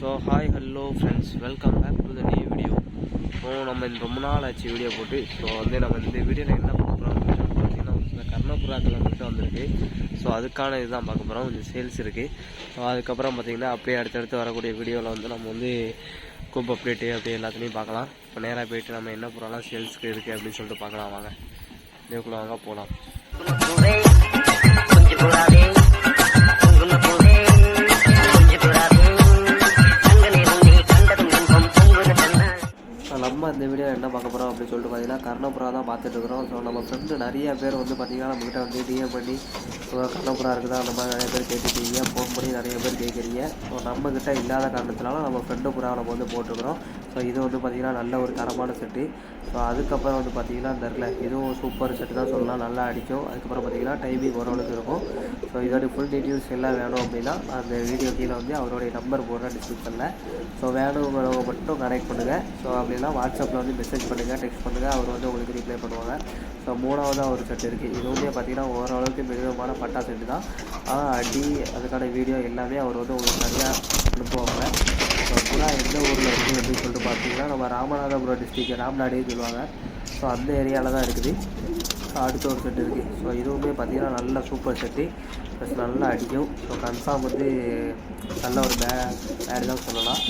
So hi hello friends welcome back to the new video so நம்ம இந்த ரொம்ப நாள் ஆச்சு வீடியோ போட்டு. ஸோ வந்து நம்ம இந்த வீடியோவில் என்ன பார்க்குறோம் அப்படின்னு பார்த்தீங்கன்னா ஒரு சில மட்டும் வந்திருக்கு. ஸோ அதுக்கான இதுதான் பார்க்க போகிறோம் கொஞ்சம் சேல்ஸ் இருக்குது ஸோ அதுக்கப்புறம் பார்த்தீங்கன்னா அப்படியே அடுத்தடுத்து வரக்கூடிய வீடியோவில் வந்து நம்ம வந்து குப் அப்டேட்டு அப்படியே எல்லாத்துலேயும் பார்க்கலாம். இப்போ நேராக போயிட்டு நம்ம என்ன புறாலாம் சேல்ஸ்க்கு இருக்குது அப்படின்னு சொல்லிட்டு பார்க்கலாம். வாங்க. இதுக்குள்ளே வாங்க போகலாம் நம்ம இந்த வீடியோ என்ன பார்க்க போகிறோம் அப்படின்னு சொல்லிட்டு பார்த்தீங்கன்னா கர்ணபுரா தான் பார்த்துட்ருக்குறோம் ஸோ நம்ம ஃப்ரெண்டு நிறைய பேர் வந்து பார்த்தீங்கன்னா நம்மகிட்ட வந்து டிஎம் பண்ணி ஸோ கர்ணபுரா இருக்குதா? அந்த மாதிரி நிறைய பேர் கேட்டுக்கிறீங்க ஃபோன் பண்ணி நிறைய பேர் கேட்குறீங்க. ஸோ நம்மக்கிட்ட இல்லாத காரணத்தினால நம்ம ஃப்ரெண்டு புறா நம்ம வந்து போட்டுக்கிறோம் ஸோ இது வந்து பார்த்திங்கன்னா நல்ல ஒரு தரமான செட்டு ஸோ அதுக்கப்புறம் வந்து பார்த்திங்கன்னா இந்த இதுவும் சூப்பர் செட்டு தான் சொல்லலாம். நல்லா அடிக்கும். அதுக்கப்புறம் பார்த்திங்கன்னா டைமிங் ஓரளவுக்கு இருக்கும். ஸோ இதோட ஃபுல் டீட்டெயில்ஸ் எல்லாம் வேணும் அப்படின்னா அந்த வீடியோ கீழே வந்து அவருடைய நம்பர் போடுற டிஸ்கிரிப்ஷனில் ஸோ வேணுங்கிறவங்க மட்டும் கனெக்ட் பண்ணுங்கள் ஸோ அப்படின்னா வாட்ஸ்அப்பில் வந்து மெசேஜ் பண்ணுங்கள் டெக்ஸ்ட் பண்ணுங்கள் அவர் வந்து உங்களுக்கு ரீப்ளை பண்ணுவாங்க. ஸோ மூணாவதாக ஒரு செட் இருக்குது இதுவுமே பார்த்தீங்கன்னா ஓரளவுக்கு மிதமான பட்டா செட்டு தான். ஆனால் அடி அதுக்கான வீடியோ எல்லாமே அவர் வந்து உங்களுக்கு நிறையா அனுப்புவாங்க. ஸோ புறா எந்த ஊரில் இருக்குது அப்படின்னு சொல்லிட்டு பார்த்தீங்கன்னா நம்ம ராமநாதபுரம் டிஸ்ட்ரிக்ட் ராம்நாடுன்னு சொல்லுவாங்க. ஸோ அந்த ஏரியாவில் தான் இருக்குது. ஸோ அடுத்த ஒரு செட்டு இருக்குது ஸோ இதுவுமே பார்த்தீங்கன்னா நல்ல சூப்பர் செட்டு ப்ளஸ் நல்லா அடிக்கும். ஸோ கன்ஃபார்ம் வந்து நல்ல ஒரு பே பேர் தான் சொல்லலாம்.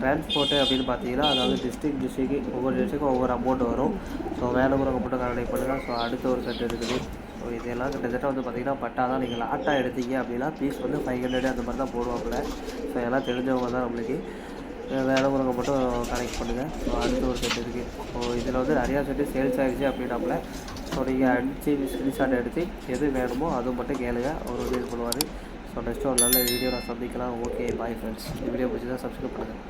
டிரான்ஸ்போர்ட்டு அப்படின்னு பார்த்தீங்கன்னா அதாவது டிஸ்ட்ரிக்ட் டிஸ்ட்ரிக்கு ஒவ்வொரு டிஸ்ட்ரிக்கும் ஒவ்வொரு அமௌண்ட் வரும். ஸோ வேணுங்கிறவங்க மட்டும் கான்டாக்ட் பண்ணுங்கள் ஸோ அடுத்த ஒரு செட் இருக்குது. ஸோ இதெல்லாம் கிட்டத்தட்ட வந்து பார்த்தீங்கன்னா பட்டா தான் நீங்கள் லாட்டாக எடுத்தீங்க அப்படின்னா பீஸ் வந்து ஃபைவ் ஹண்ட்ரட் அந்த மாதிரி தான் போடுவாப்புல. ஸோ எல்லாம் தெரிஞ்சவங்க தான் நம்மளுக்கு. வேணுங்கிறவங்க மட்டும் கனெக்ட் பண்ணுங்கள் ஸோ அடுத்த ஒரு செட் இருக்குது ஸோ இதில் வந்து நிறையா செட்டு சேல்ஸ் ஆகிடுச்சு அப்படின்னாப்புல. ஸோ நீங்கள் அடித்து ஸ்க்ரீன்ஷாட் எடுத்து எது வேணுமோ அது மட்டும் கேளுங்க. அவர் வந்து இது பண்ணுவார். ஸோ நெக்ஸ்ட்டு ஒரு நல்ல வீடியோ நான் சந்திக்கலாம். ஓகே பாய் ஃப்ரெண்ட்ஸ் இந்த வீடியோ பிடிச்சி தான் சப்ஸ்கிரைப் பண்ணுங்கள்